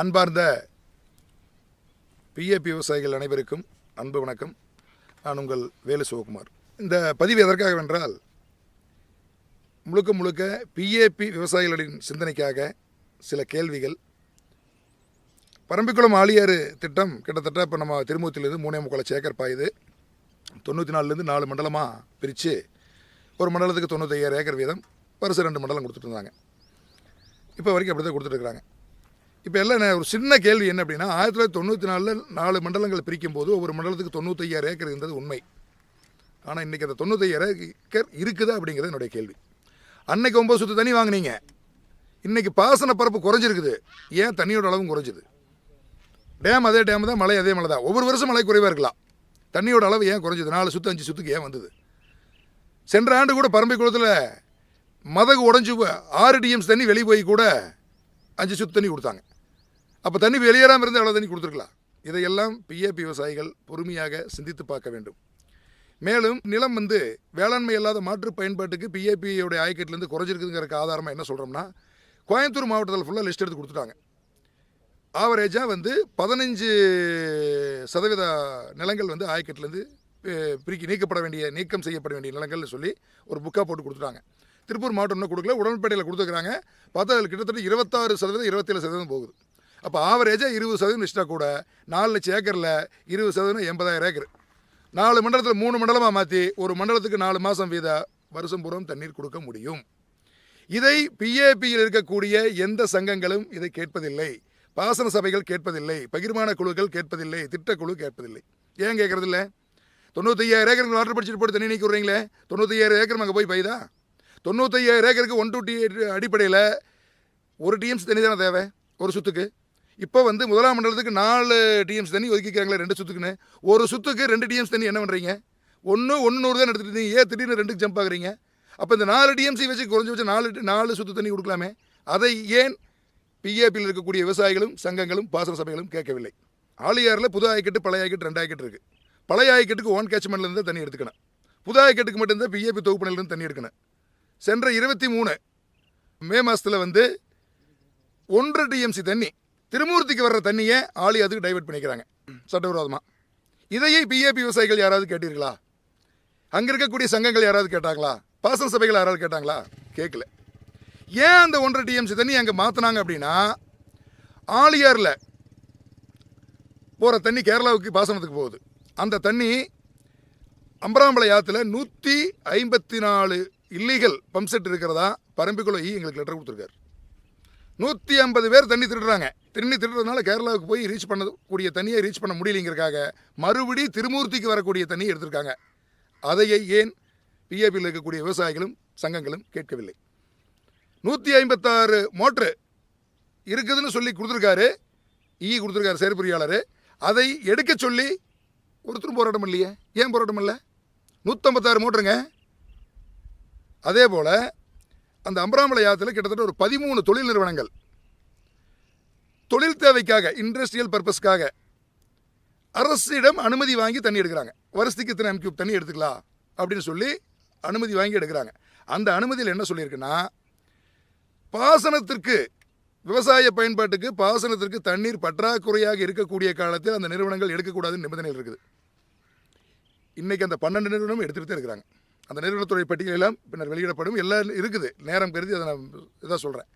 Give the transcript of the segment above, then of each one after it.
அன்பார்ந்த பிஏபி விவசாயிகள் அனைவருக்கும் அன்பு வணக்கம். நான் உங்கள் வேலு சிவகுமார். இந்த பதிவு எதற்காக வென்றால் முழுக்க முழுக்க பிஏபி விவசாயிகளின் சிந்தனைக்காக சில கேள்விகள். பரம்பிக்குளம் ஆழியாறு திட்டம் கிட்டத்தட்ட இப்போ நம்ம திருமூர்த்தியிலேருந்து மூணே முக்கால் ஏக்கர் பாயுது. தொண்ணூற்றி நாலுலேருந்து நாலு மண்டலமாக பிரித்து ஒரு மண்டலத்துக்கு தொண்ணூத்தையாயிரம் ஏக்கர் வீதம். வருஷம் ரெண்டு மண்டலம் கொடுத்துட்டு இருந்தாங்க. இப்போ வரைக்கும் அப்படி தான் கொடுத்துட்ருக்குறாங்க இப்போ எல்லாம் ஒரு சின்ன கேள்வி என்ன அப்படின்னா ஆயிரத்தி தொள்ளாயிரத்தி தொண்ணூற்றி நாலில் நாலு மண்டலங்கள் பிரிக்கும் போது ஒவ்வொரு மண்டலத்துக்கு தொண்ணூத்தையாயிரம் ஏக்கர் இருந்தது உண்மை. ஆனால் இன்றைக்கி அந்த தொண்ணூத்தையாயிரம் ஏக்கர் இருக்குதா அப்படிங்கிறது என்னுடைய கேள்வி. அன்னைக்கு ஒம்பது சுத்து தண்ணி வாங்குனீங்க. இன்றைக்கி பாசன பரப்பு குறைஞ்சிருக்குது. ஏன் தண்ணியோட அளவும் குறைஞ்சிது? டேம் அதே டேம் தான் மழை அதே மழை தான். ஒவ்வொரு வருஷம் மழை குறைவாக இருக்கலாம். தண்ணியோட அளவு ஏன் குறைஞ்சது? நாலு சுத்து அஞ்சு சுற்றுக்கு ஏன் வந்தது? சென்ற ஆண்டு கூட பரம்பை குளத்தில் மதகு உடஞ்சி ஆறு டிஎம்ஸ் தண்ணி வெளியே போய் கூட அஞ்சு சுத்து தண்ணி கொடுத்தாங்க. அப்போ தண்ணி வெளியேறாமல் இருந்து எவ்வளோ தண்ணி கொடுத்துருக்கலாம்? இதையெல்லாம் பிஏபி விவசாயிகள் பொறுமையாக சிந்தித்து பார்க்க வேண்டும். மேலும் நிலம் வந்து வேளாண்மை இல்லாத மாற்று பயன்பாட்டுக்கு பிஏபியோடைய ஆயக்கட்டிலேருந்து குறைஞ்சிருக்குதுங்கிறக்கு ஆதாரமாக என்ன சொல்கிறோம்னா கோயம்புத்தூர் மாவட்டத்தில் ஃபுல்லாக லிஸ்ட் எடுத்து கொடுத்துட்டாங்க. ஆவரேஜாக வந்து பதினஞ்சு சதவீத நிலங்கள் வந்து ஆயக்கட்டிலேருந்து பிரிக்கி நீக்கப்பட வேண்டிய நீக்கம் செய்யப்பட வேண்டிய நிலங்கள்னு சொல்லி ஒரு புக்காக போட்டு கொடுத்துட்டாங்க. திருப்பூர் மாவட்டம் இன்னும் கொடுக்கல உடன்பேட்டையில் கொடுத்துருக்குறாங்க. பார்த்தா அதில் கிட்டத்தட்ட இருபத்தாறு சதவீதம் இருபத்தேழு சதவீதம் போகுது. அப்போ ஆவரேஜாக இருபது சதவீதம் வச்சுட்டா கூட நாலு லட்சம் ஏக்கரில் இருபது சதவீதம் எண்பதாயிரம் ஏக்கர். நாலு மண்டலத்தில் மூணு மண்டலமாக மாற்றி ஒரு மண்டலத்துக்கு நாலு மாதம் வீத வருஷம் பூரம் தண்ணீர் கொடுக்க முடியும். இதை பிஏபியில் இருக்கக்கூடிய எந்த சங்கங்களும் இதை கேட்பதில்லை. பாசன சபைகள் கேட்பதில்லை. பகிர்மான குழுக்கள் கேட்பதில்லை. திட்டக்குழு கேட்பதில்லை. ஏன் கேட்குறதில்ல? தொண்ணூத்தையாயிரம் ஏக்கருக்கு வாட்டர் படிச்சுட்டு போட்டு தண்ணி நீக்கி விட்றீங்களே? தொண்ணூத்தையாயிரம் ஏக்கர் அங்கே போய் பைதா தொண்ணூத்தையாயிரம் ஏக்கருக்கு ஒன் டூ டி அடிப்படையில் ஒரு டிஎம்ஸ் தண்ணி தானே தேவை? ஒரு சுத்துக்கு? இப்போ வந்து முதலாம் மண்டலத்துக்கு நாலு டிஎம்ஸ் தண்ணி ஒதுக்கிக்கிறாங்களே ரெண்டு சுத்துக்குன்னு. ஒரு சுத்துக்கு ரெண்டு டிஎம்ஸ் தண்ணி என்ன பண்ணுறீங்க ஒன்று ஒன்று நூறு தான் எடுத்துட்டு இருந்தீங்க. ஏன் திடீர்னு ரெண்டுக்கு ஜம்ப் ஆகுறீங்க? அப்போ இந்த நாலு டிஎம்சி வச்சு குறைஞ்சி வச்சு நாலு நாலு சுத்து தண்ணி கொடுக்கலாமே. அதை ஏன் பிஏபியில் இருக்கக்கூடிய விவசாயிகளும் சங்கங்களும் பாசன சபைகளும் கேட்கவில்லை? ஆழியாறில் புது ஆய்க்கெட்டு பழைய ஆய்க்கெட்டு ரெண்டு ஆய்க்கெட்டு இருக்குது பழைய ஆய்க்கெட்டுக்கு ஓன் கேட்ச்மெண்ட்லேருந்து தண்ணி எடுத்துக்கணும். புது ஆய்க்கெட்டுக்கு மட்டும்தான் பிஏபி தொகுப்பினிலிருந்து தண்ணி எடுக்கணும். சென்ற இருபத்தி மூணு மே மாதத்தில் வந்து ஒன்றரை டிஎம்சி தண்ணி திருமூர்த்திக்கு வர்ற தண்ணியை ஆளி அதுக்கு டைவெர்ட் பண்ணிக்கிறாங்க. சட்டவிரோதமாக இதையே பிஏபி விவசாயிகள் யாராவது கேட்டீர்களா? அங்கே இருக்கக்கூடிய சங்கங்கள் யாராவது கேட்டாங்களா? பாசன சபைகள் யாராவது கேட்டாங்களா? கேட்கல ஏன் அந்த ஒன்றரை டிஎம்சி தண்ணி அங்கே மாற்றினாங்க அப்படின்னா ஆலியாரில் போகிற தண்ணி கேரளாவுக்கு பாசனத்துக்கு போகுது. அந்த தண்ணி அம்பராம்பளை ஆற்றுல நூற்றி ஐம்பத்தி நாலு இல்லீகல் பம்ப் செட் இருக்கிறதா பரம்பிக்குள்ள ஈ எங்களுக்கு லெட்டர் கொடுத்துருக்காரு. நூற்றி ஐம்பது பேர் தண்ணி திருடுறாங்க. தண்ணி திருடுறதுனால கேரளாவுக்கு போய் ரீச் பண்ணக்கூடிய தண்ணியை ரீச் பண்ண முடியலைங்கிறக்காக மறுபடி திருமூர்த்திக்கு வரக்கூடிய தண்ணியை எடுத்திருக்காங்க. அதையே ஏன் பிஏபியில் இருக்கக்கூடிய விவசாயிகளும் சங்கங்களும் கேட்கவில்லை. நூற்றி ஐம்பத்தாறு மோட்ரு இருக்குதுன்னு சொல்லி கொடுத்துருக்காரு. ஈ e கொடுத்துருக்காரு செயற்பொறியாளர் அதை எடுக்க சொல்லி ஒருத்தரும் போராட்டம் இல்லையே ஏன் போராட்டம் இல்லை நூற்றம்பத்தாறு மோட்டருங்க அதே போல் அந்த அம்பராமலை ஆற்றுல கிட்டத்தட்ட ஒரு பதிமூணு தொழில் நிறுவனங்கள். தொழில் தேவைக்காக இண்டஸ்ட்ரியல் பர்பஸ்க்காக அரசிடம் அனுமதி வாங்கி தண்ணி எடுக்கிறாங்க. வருஷத்துக்கு இத்தனை எம்கியூப் தண்ணி எடுத்துக்கலாம் அப்படின்னு சொல்லி அனுமதி வாங்கி எடுக்கிறாங்க. அந்த அனுமதியில் என்ன சொல்லியிருக்குன்னா பாசனத்திற்கு விவசாய பயன்பாட்டுக்கு பாசனத்திற்கு தண்ணீர் பற்றாக்குறையாக இருக்கக்கூடிய காலத்தில் அந்த நிறுவனங்கள் எடுக்கக்கூடாதுன்னு நிபந்தனைகள் இருக்குது. இன்றைக்கி அந்த பன்னெண்டு நிறுவனம் எடுத்துகிட்டு தான் இருக்கிறாங்க. அந்த நிறுவனத்துறை பட்டியல் எல்லாம் பின்னர் வெளியிடப்படும். எல்லாம் இருக்குது. நேரம் கருதி அதை நான் இதாக சொல்கிறேன்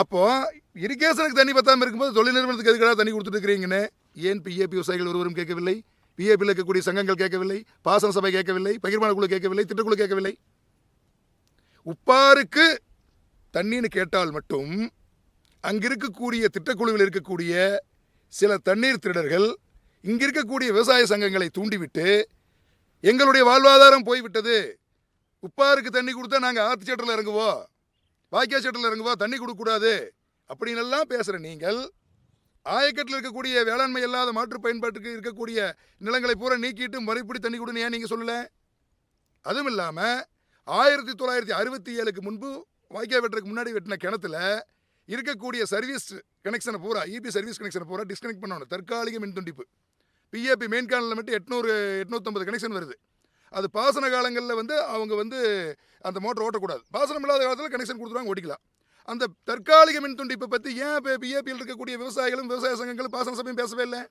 அப்போது இரிகேஷனுக்கு தண்ணி பத்தாமல் இருக்கும்போது தொழில் நிறுவனத்துக்கு எதுக்கடா தண்ணி கொடுத்துட்டுருக்கிறீங்கன்னு ஏன் பிஏபி விவசாயிகள் ஒருவரும் கேட்கவில்லை? பிஏபியில் இருக்கக்கூடிய சங்கங்கள் கேட்கவில்லை? பாசன சபை கேட்கவில்லை? பகிர்மான குழு கேட்கவில்லை? திட்டக்குழு கேட்கவில்லை? உப்பாருக்கு தண்ணின்னு கேட்டால் மட்டும் அங்கே இருக்கக்கூடிய திட்டக்குழுவில் இருக்கக்கூடிய சில தண்ணீர் திருடர்கள் இங்கே இருக்கக்கூடிய விவசாய சங்கங்களை தூண்டிவிட்டு எங்களுடைய வாழ்வாதாரம் போய்விட்டது. உப்பாருக்கு தண்ணி கொடுத்தா நாங்கள் ஆற்று சட்டில் இறங்குவோம். வாய்க்கா சட்டில் இறங்குவோம். தண்ணி கொடுக்கக்கூடாது அப்படின்னு எல்லாம் பேசுகிற நீங்கள். ஆயக்கட்டில் இருக்கக்கூடிய வேளாண்மை இல்லாத மாற்று பயன்பாட்டுக்கு இருக்கக்கூடிய நிலங்களை பூரா நீக்கிட்டு மறுபடி தண்ணி கொடுன்னு ஏன் நீங்கள் சொல்லலை? அதுவும் இல்லாமல் ஆயிரத்தி தொள்ளாயிரத்தி அறுபத்தி ஏழுக்கு முன்பு வாய்க்கா வெட்டுறதுக்கு முன்னாடி வெட்டின கிணத்துல இருக்கக்கூடிய சர்வீஸ் கனெக்ஷனை பூரா இபி சர்வீஸ் கனெக்ஷனை பூரா டிஸ்கனெக்ட் பண்ணணும். தற்காலிக மின் துண்டிப்பு. பிஏபி மெயின் காலில் மட்டும் எட்நூறு எட்நூற்றம்பது கனெக்ஷன் வருது. அது பாசன காலங்களில் வந்து அவங்க வந்து அந்த மோட்டர் ஓட்டக்கூடாது. பாசனம் இல்லாத காலத்தில் கனெக்ஷன் கொடுத்துருவாங்க ஓட்டிக்கலாம். அந்த தற்காலிக மின் துண்டிப்பை பற்றி ஏன் இப்போ பிஏபியில் இருக்கக்கூடிய விவசாயிகளும் விவசாய சங்கங்களும் பாசன சபையும் பேசவே இல்லை?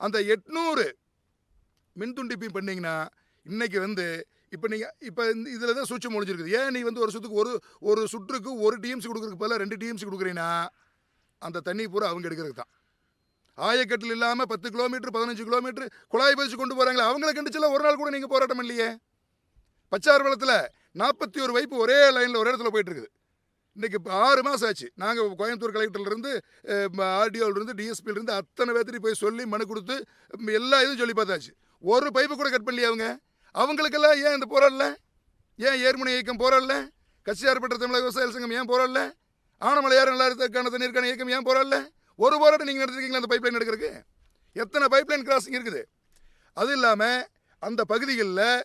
அந்த எட்நூறு மின் துண்டிப்பையும் பண்ணிங்கன்னா இன்றைக்கி வந்து இப்போ நீங்கள் இப்போ இந்த இதில் தான் சுவிட்ச் முடிஞ்சிருக்குது ஏன் நீ வந்து ஒரு சுற்றுக்கு ஒரு ஒரு சுற்றுக்கு ஒரு டிஎம்சி கொடுக்குறதுக்கு பதிலாக ரெண்டு டிஎம்சி கொடுக்குறீங்கன்னா அந்த தண்ணி பூரா அவங்க எடுக்கிறதுக்கு தான். ஆயக்கட்டில் இல்லாமல் பத்து கிலோமீட்டர் பதினஞ்சு கிலோமீட்டர் குழாய் பதிச்சு கொண்டு போகிறாங்களே அவங்கள கண்டிச்செல்லாம் ஒரு நாள் கூட நீங்கள் போராட்டம் இல்லையே? பச்சார்வளத்தில் நாற்பத்தி ஒரு வைப்பு ஒரே லைனில் ஒரே இடத்துல போயிட்டு இருக்குது இன்றைக்கி ஆறு மாதம் ஆச்சு. நாங்கள் கோயம்புத்தூர் கலெக்டர்லேருந்து ஆர்டிஓலேருந்து டிஎஸ்பியிலேருந்து அத்தனை பேர்த்துட்டு போய் சொல்லி மனு கொடுத்து எல்லா இதுவும் சொல்லி பார்த்தாச்சு. ஒரு பைப்பு கூட கட் பண்ணலையே அவங்க? அவங்களுக்கெல்லாம் ஏன் இந்த போராடல? ஏன் ஏர்முனை இயக்கம் போராடல? கட்சியார்பட்ட தமிழக விவசாய சங்கம் ஏன் போராடல? ஆனமலையார் நல்லாயிருக்கான தண்ணீருக்கான இயக்கம் ஏன் போராடல? ஒரு போராட்டம் நீங்கள் நடத்திருக்கீங்களா அந்த பைப்லைன் எடுக்கிறதுக்கு? எத்தனை பைப்லைன் கிராசிங் இருக்குது? அது இல்லாமல் அந்த பகுதிகளில்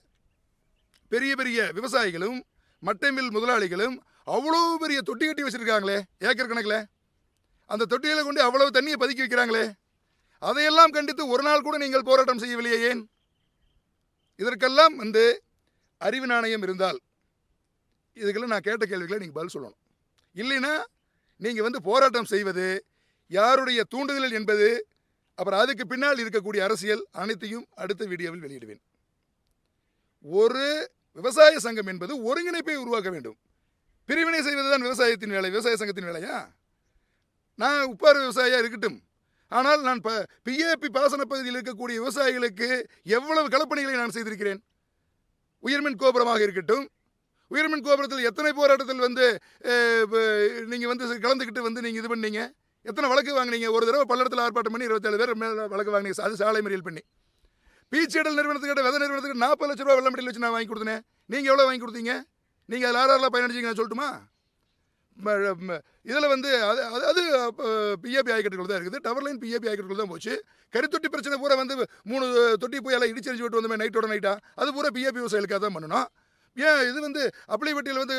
பெரிய பெரிய விவசாயிகளும் மட்டை மில் முதலாளிகளும் அவ்வளோ பெரிய தொட்டி கட்டி வச்சுருக்காங்களே ஏக்கர் கணக்கில். அந்த தொட்டியில் கொண்டு அவ்வளவு தண்ணியை பதுக்கி வைக்கிறாங்களே. அதையெல்லாம் கண்டித்து ஒரு நாள் கூட நீங்கள் போராட்டம் செய்யவில்லையே ஏன்? இதற்கெல்லாம் வந்து அறிவு நாணயம் இருந்தால் இதுக்கெல்லாம் நான் கேட்ட கேள்விகளை நீங்கள் பதில் சொல்லணும். இல்லைன்னா நீங்கள் வந்து போராட்டம் செய்வது யாருடைய தூண்டுதல் என்பது அப்புறம் அதுக்கு பின்னால் இருக்கக்கூடிய அரசியல் அனைத்தையும் அடுத்த வீடியோவில் வெளியிடுவேன். ஒரு விவசாய சங்கம் என்பது ஒருங்கிணைப்பை உருவாக்க வேண்டும். பிரிவினை செய்வதுதான் விவசாயத்தின் வேலை விவசாய சங்கத்தின் வேலையா? நான் உப்பாறு விவசாயியாக இருக்கட்டும். ஆனால் நான் ப பிஏபி பாசன பகுதியில் இருக்கக்கூடிய விவசாயிகளுக்கு எவ்வளவு களப்பணிகளை நான் செய்திருக்கிறேன்? உயர்மின் கோபுரமாக இருக்கட்டும். உயர்மின் கோபுரத்தில் எத்தனை போராட்டத்தில் வந்து நீங்கள் வந்து கலந்துக்கிட்டு வந்து நீங்கள் இது பண்ணீங்க? எத்தனை வழக்கு வாங்குனீங்க? ஒரு தடவை பல்லடத்தில் ஆர்ப்பாட்டம் பண்ணி இருபத்தேழு பேர் மேலே வழக்கு வாங்கினீங்க. அது சாலை மறியல் பண்ணி. பீச்சேடல் நிறுவனத்துக்கிட்ட விதை நிறுவனத்துக்கு நாற்பது லட்ச ரூபா வெள்ளம் வச்சு நான் வாங்கி கொடுத்தேன். நீங்கள் எவ்வளோ வாங்கி கொடுத்தீங்க? நீங்கள் அதில் ஆறு ஆறில் பயனடிச்சிங்கன்னு சொல்லட்டுமா? இதில் வந்து அது அது அது பிஏபி ஆய்க்கட்டுகள் தான் இருக்குது. டவர் லைன் பிஏபி ஆய்க்கட்டுகள் தான் போச்சு. கருத்தொட்டி பிரச்சனை பூரா வந்து மூணு தொட்டி போய் எல்லாம் இடிச்சரிச்சு விட்டு வந்தோமே நைட்டோட நைட்டாக அது பூரா பிஏபி விவசாயிகளுக்காக தான் பண்ணணும். ஏன் இது வந்து அப்ளிவட்டியில் வந்து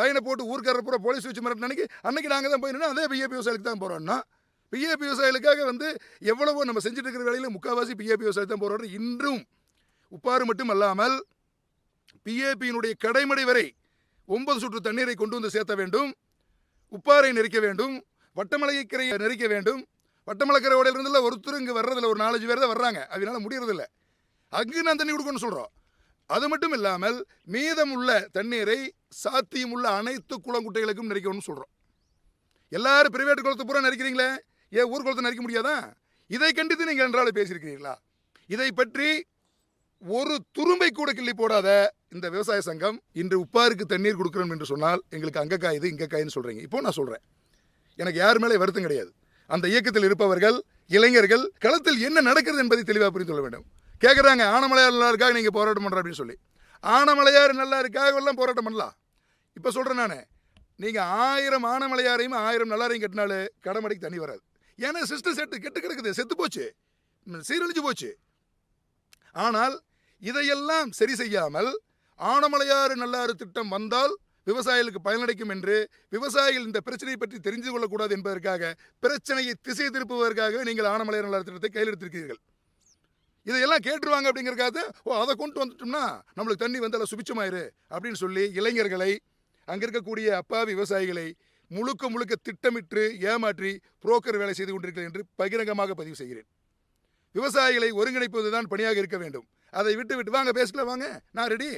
லைனை போட்டு ஊர்க்காரர் பூரா போலீஸ் வச்சு மிரட்டின அன்னைக்கு அன்னைக்கு நாங்கள் தான் போயிருந்தோம் அதே பிஏபி விவசாயிகளுக்கு தான் போகிறோம்னா பிஏபி விவசாயிகளுக்காக வந்து எவ்வளவோ நம்ம செஞ்சுட்டு இருக்கிற வேலையில் முக்கால்வாசி பிஏபி விவசாயி தான் போகிறோம் இன்றும் உப்பாறு மட்டும் அல்லாமல் பிஏபியினுடைய கடைமடை வரை ஒன்பது சுற்று தண்ணீரை கொண்டு வந்து சேர்த்த வேண்டும். உப்பாறை நெரிக்க வேண்டும். வட்டமலைக்கரையை நெரிக்க வேண்டும். வட்டமலைக்கரை ஓடையிலிருந்துல ஒருத்தர் இங்கே வர்றதில்ல. ஒரு நாலஞ்சு பேர் தான் வர்றாங்க. அதனால முடியறதில்ல. அங்கே நான் தண்ணி கொடுக்கணும்னு சொல்கிறோம் அது மட்டும் இல்லாமல் மீதமுள்ள தண்ணீரை சாத்தியமுள்ள அனைத்து குளங்குட்டைகளுக்கும் நெரிக்கணும்னு சொல்கிறோம் எல்லாரும் பிரைவேட் குளத்தை பூரா நெரிக்கிறீங்களே? ஏன் ஊர் குளத்தை நெரிக்க முடியாதா? இதை கண்டித்து நீங்கள் என்றாலும் பேசியிருக்கிறீர்களா? இதை பற்றி ஒரு துரும்பை கூட கிள்ளி போடாத இந்த விவசாய சங்கம் இன்று உப்பாருக்கு தண்ணீர் கொடுக்குறோம் என்று சொன்னால் எங்களுக்கு அங்கே காயுது இங்கே காயுன்னு சொல்கிறீங்க இப்போ நான் சொல்கிறேன் எனக்கு யார் மேலே வருத்தம் கிடையாது. அந்த இயக்கத்தில் இருப்பவர்கள் இளைஞர்கள் களத்தில் என்ன நடக்கிறது என்பதை தெளிவாக புரிந்து கொள்ள வேண்டும். கேட்குறாங்க ஆனமலையார் நல்லா இருக்காக நீங்கள் போராட்டம் பண்ணுற அப்படின்னு சொல்லி. ஆனமலையார் நல்லா இருக்காக எல்லாம் போராட்டம் பண்ணலாம் இப்போ சொல்கிறேன் நான். நீங்கள் ஆயிரம் ஆனமலையாரையும் ஆயிரம் நல்லாரையும் கட்டினாலே கடமடைக்கு தண்ணி வராது. ஏன்னா சிஸ்டம் செட்டு கெட்டு கிடக்குது செத்து போச்சு. சீரழிஞ்சு போச்சு. ஆனால் இதையெல்லாம் சரி செய்யாமல் ஆனமலையாறு நல்லாறு திட்டம் வந்தால் விவசாயிகளுக்கு பயனடைக்கும் என்று விவசாயிகள் இந்த பிரச்சனையை பற்றி தெரிந்து கொள்ளக்கூடாது என்பதற்காக பிரச்சனையை திசை திருப்புவதற்காக நீங்கள் ஆனமலையார் நல்லாறு திட்டத்தை கையில் எடுத்திருக்கிறீர்கள் இதையெல்லாம் கேட்டுருவாங்க அப்படிங்கிறக்காது ஓ அதை கொண்டு வந்துட்டோம்னா நம்மளுக்கு தண்ணி வந்து அதில் சுபிச்சமாயிரு அப்படின்னு சொல்லி இளைஞர்களை அங்கே இருக்கக்கூடிய அப்பாவி விவசாயிகளை முழுக்க முழுக்க திட்டமிட்டு ஏமாற்றி புரோக்கர் வேலை செய்து கொண்டிருக்கிறேன் என்று பகிரங்கமாக பதிவு செய்கிறேன். விவசாயிகளை ஒருங்கிணைப்பது தான் பணியாக இருக்க வேண்டும். அதை விட்டு விட்டு வாங்க பேசலாம் வாங்க நான் ரெடி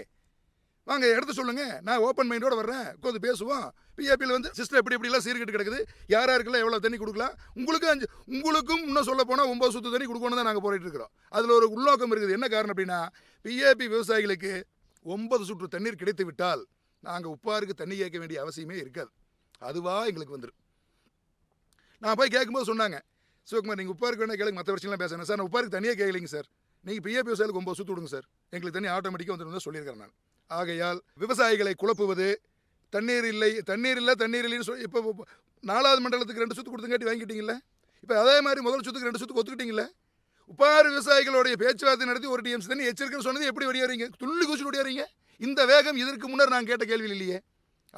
வாங்க எடுத்து சொல்லுங்க. நான் ஓப்பன் மைண்டோட வர்றேன். உட்காந்து பேசுவோம். பிஏபியில் வந்து சிஸ்டம் எப்படி எப்படிலாம் சீர்கிட்டு கிடக்குது? யார் யாருக்கெல்லாம் எவ்வளோ தண்ணி கொடுக்கலாம்? உங்களுக்கு அஞ்சு உங்களுக்கும் இன்னும் சொல்ல போனால் ஒம்பது சுத்து தண்ணி கொடுக்கணும் தான் நாங்கள் போராடிட்டு இருக்கிறோம். அதில் ஒரு உள்நோக்கம் இருக்குது. என்ன காரணம் அப்படின்னா பிஏபி விவசாயிகளுக்கு ஒன்பது சுற்று தண்ணீர் கிடைத்து விட்டால் நாங்கள் உப்பாருக்கு தண்ணி கேட்க வேண்டிய அவசியமே இருக்காது. அதுவாக எங்களுக்கு வந்துடும் நான் போய் கேட்கும்போது சொன்னாங்க சிவகுமார் நீங்கள் உப்பாருக்கு வேணா கேளுங்க. மற்ற விஷயம்லாம் பேசுகிறேன் சார் நான் உப்பாருக்கு தனியாக கேட்கலைங்க சார். நீங்கள் பிஏபி விவசாயிகளுக்கு ஒம்பது சுற்று விடுங்க சார். எங்களுக்கு தண்ணி ஆட்டோமேட்டிக்காக வந்துடும் சொல்லியிருக்கிறேன் நான். ஆகையால் விவசாயிகளை குழப்புவது தண்ணீர் இல்லை தண்ணீர் இல்லை தண்ணீர் இல்லைன்னு சொல்லி இப்போ நாலாவது மண்டலத்துக்கு ரெண்டு சுற்று கொடுத்துங்காட்டி வாங்கிட்டீங்களே இப்போ அதே மாதிரி முதல் சுற்றுக்கு ரெண்டு சுற்றுக்கு ஒத்துக்கிட்டீங்களே உப்பாறு விவசாயிகளுடைய பேச்சுவார்த்தை நடத்தி ஒரு டிஎம்சி தண்ணி எச்சரிக்கைன்னு சொன்னது எப்படி ஒடியாறீங்க துள்ளி குச்சி ஒடியாறீங்க இந்த வேகம் இதற்கு முன்னர் நான் கேட்ட கேள்வி இல்லையே.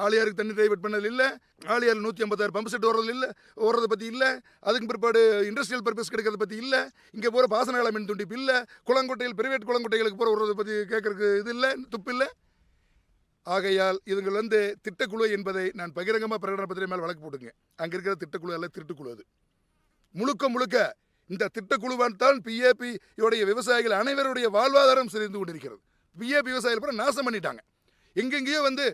ஆளியாருக்கு தண்ணி டைவர்ட் பண்ணது இல்லை. ஆளியார் நூற்றி ஐம்பத்தாறு பம்ப் செட் வர்றது இல்லை. ஓடுறதை பற்றி இல்லை. அதுக்கு பிற்பாடு இண்டஸ்ட்ரியல் பர்பஸ் கிடைக்கிறத பற்றி இல்லை. இங்கே போகிற பாசனகால மின் துண்டிப்பு இல்லை. குளங்கொட்டையில் பிரைவேட் குளங்கொட்டைகளுக்கு போகிற விடுறதை பற்றி கேட்கறதுக்கு இது இல்லை. துப்பு இல்லை. ஆகையால் இதுங்கள் வந்து திட்டக்குழு என்பதை நான் பகிரங்கமாக பிரகடன பத்திரிகை மேலே வழக்கு போட்டுங்க அங்கே இருக்கிற திட்டக்குழு அல்ல திருட்டுக்குழு அது. முழுக்க முழுக்க இந்த திட்டக்குழுவான் தான் பிஏபி உடைய விவசாயிகள் அனைவருடைய வாழ்வாதாரம் சிதைந்து கொண்டிருக்கிறது. பிஏபி விவசாயிகள் பூரா நாசம் பண்ணிட்டாங்க. எங்கெங்கேயோ வந்து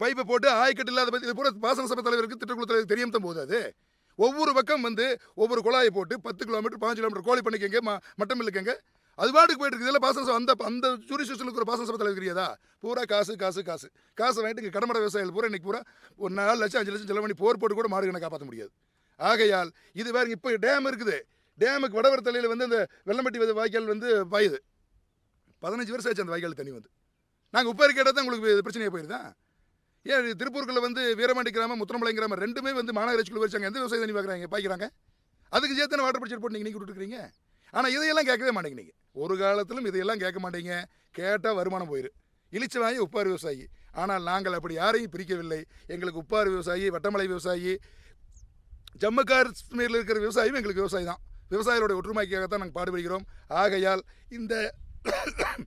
பைப்பை போட்டு ஆய்க்கட்டு இல்லாத பற்றி இது பூரா பாசன சபை தலைவருக்கு திட்டக்குழு தலைவர் தெரியும் தான் போகுது அது. ஒவ்வொரு பக்கம் வந்து ஒவ்வொரு குழாயை போட்டு பத்து கிலோமீட்டர் பாஞ்சு கிலோமீட்டர் கோழி பண்ணிக்கங்க ம மட்டம் இல்லைக்கங்க அது பாட்டுக்கு போயிட்டு இருக்குது. இதில் பாசன சபை அந்த அந்த ஜூரிஸ்டிஷனுக்கு ஒரு பாசன சபை தலைவர் தெரியாதா பூரா காசு காசு காசு. காசை வாங்கிட்டு இங்கே கடமடை விவசாயிகள் பூரா இன்னைக்கு பூரா ஒரு நாலு லட்சம் அஞ்சு லட்சம் செலவு பண்ணி போர் போட்டு கூட மாடுகளை காப்பாற்ற முடியாது. ஆகையால் இது வேறு இப்போ டேம் இருக்குது. டேமுக்கு வடவர் தலையில் வந்து அந்த வெள்ளம்பட்டி வந்து வாய்க்கால் வந்து பாயுது. பதினஞ்சு வருஷம் ஆச்சு அந்த வாய்க்கால் தண்ணி வந்து. நாங்கள் உப்பேரி கேட்டால் தான் உங்களுக்கு பிரச்சனையாக போயிருந்தேன் ஏன் திருப்பூருக்குள்ள வந்து வீரமாண்டி கிராமம் முத்தனமலை கிராமம் ரெண்டுமே வந்து மாநகராட்சிக்குள்ள வச்சாங்க. எந்த விவசாய தண்ணி பார்க்குறாங்க பாய்க்கிறாங்க? அதுக்கு சேர்த்து வாட்டர் பட்ஜெட் போட்டு நீங்கள் கொடுத்துருக்கீங்க ஆனால் இதையெல்லாம் கேட்கவே மாட்டேங்க நீங்கள் ஒரு காலத்திலும் இதையெல்லாம் கேட்க மாட்டீங்க. கேட்டால் வருமானம் போயிடும் இழிச்சு வாங்கி உப்பாறு விவசாயி. ஆனால் நாங்கள் அப்படி யாரையும் பிரிக்கவில்லை. எங்களுக்கு உப்பாறு விவசாயி வட்டமலை விவசாயி ஜம்மு காஷ்மீரில் இருக்கிற விவசாயியும் எங்களுக்கு விவசாயி தான். விவசாயிகளோட ஒற்றுமைக்காகத்தான் நாங்கள் பாடுபடுகிறோம். ஆகையால் இந்த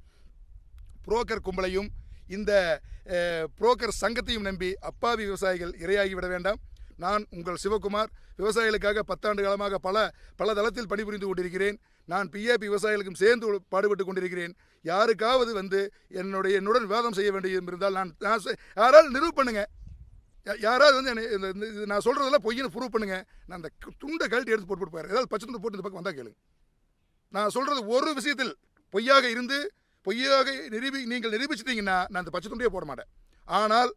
புரோக்கர் கும்பலையும் இந்த புரோக்கர் சங்கத்தையும் நம்பி அப்பாவி விவசாயிகள் இரையாகி விட வேண்டாம். நான் உங்கள் சிவகுமார். விவசாயிகளுக்காக பத்தாண்டு காலமாக பல பல தளத்தில் பணிபுரிந்து கொண்டிருக்கிறேன். நான் பிஏபி விவசாயிகளுக்கும் சேர்ந்து பாடுபட்டு கொண்டிருக்கிறேன். யாருக்காவது வந்து என்னுடைய என்னுடன் விவாதம் செய்ய வேண்டியது இருந்தால் நான் நான் யாரால் யாராவது நிரூப் பண்ணுங்க. யா- யாராவது வந்து என்னை இந்த- இது நான் சொல்கிறதெல்லாம் பொய்ன்னு ப்ரூவ் பண்ணுங்க. நான் அந்த துண்டை கழட்டி எடுத்து போட்டு போட்டு போயிடுறேன் ஏதாவது பச்சை துண்டு போட்டு இந்த பக்கம் வந்தால் கேளுங்க நான் சொல்கிறது ஒரு விஷயத்தில் பொய்யாக இருந்து பொய்யாக நிரூபி நீங்கள் நிரூபிச்சிட்டீங்கன்னா நான் அந்த பச்சை துண்டையே போட மாட்டேன். ஆனால்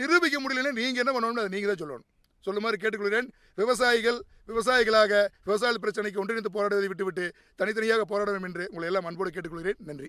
நிரூபிக்க முடியலன்னா நீங்கள் என்ன பண்ணணும்னு அதை நீங்கள் தான் சொல்லணும் சொல்லுமாறு கேட்டுக்கொள்கிறேன். விவசாயிகள் விவசாயிகளாக விவசாய பிரச்சனைக்கு ஒன்றிணைந்து போராடுவதை விட்டுவிட்டு தனித்தனியாக போராட வேண்டும் என்று உங்களை எல்லாம் அன்போடு கேட்டுக்கொள்கிறேன். நன்றி.